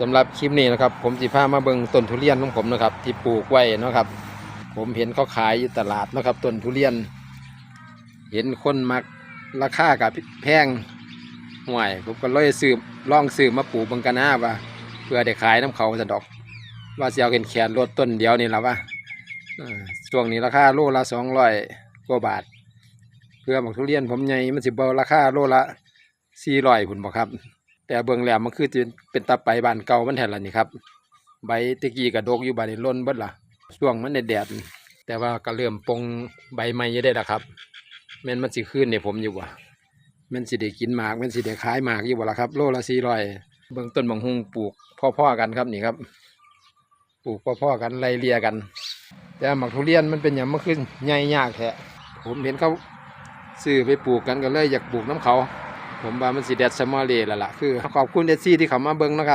สำหรับคลิปนี้นะครับ ผมสิพามาเบิงต้นทุเรียนของผมนะครับ ที่ปลูกไว้นะครับ ผมเห็นเขาขายอยู่ตลาดนะครับต้นทุเรียน เห็นคนมักราคากับแพงห่วยผมก็เลยซื้อลองซื้อมาปลูกบังกันหน้าว่า เพื่อได้ขายน้ำเขาสะดอก ว่าสิเอาแขนรถต้นเดียวนี่ละว่าเออช่วงนี้ราคาโลละสองร้อยกว่าบาท เพื่อบักทุเรียนผมใหญ่มันสิบเบอราคาโลละสี่ร้อยพุ่นบอกครับ แต่เบิ่งแล้วมันคือจะเป็นตาไปบานเก่ามันแทนละนี่ครับ ใบตะกี้กระดกอยู่บานนี้ล้นเบิดละช่วงมันในแดดแต่ว่าก็เริ่มปงใบใหม่อยังได้ละครับแม่นมันสิขึ้นเนี่ยผมอยู่ว่ะแม่นสิได้กินหมากแม่นสิได้ขายหมากอยู่บ่ะละครับ โลละสี่ร้อยเบิ่งต้นบางฮุงปลูกพ่อๆกันครับนี่ครับ ปลูกพ่อๆกันไล่เลียกัน แต่หมักทุเรียนมันเป็นอย่างมันขึ้นใหญ่ยากแท้ผมเห็นเขาซื้อไปปลูกกันก็เลยอยากปลูกน้ำเขา ผมว่ามันสิเด็ดสมอเลแล้วล่ะคือขอบคุณเอซี่ที่เขามาเบิ่งนะครับ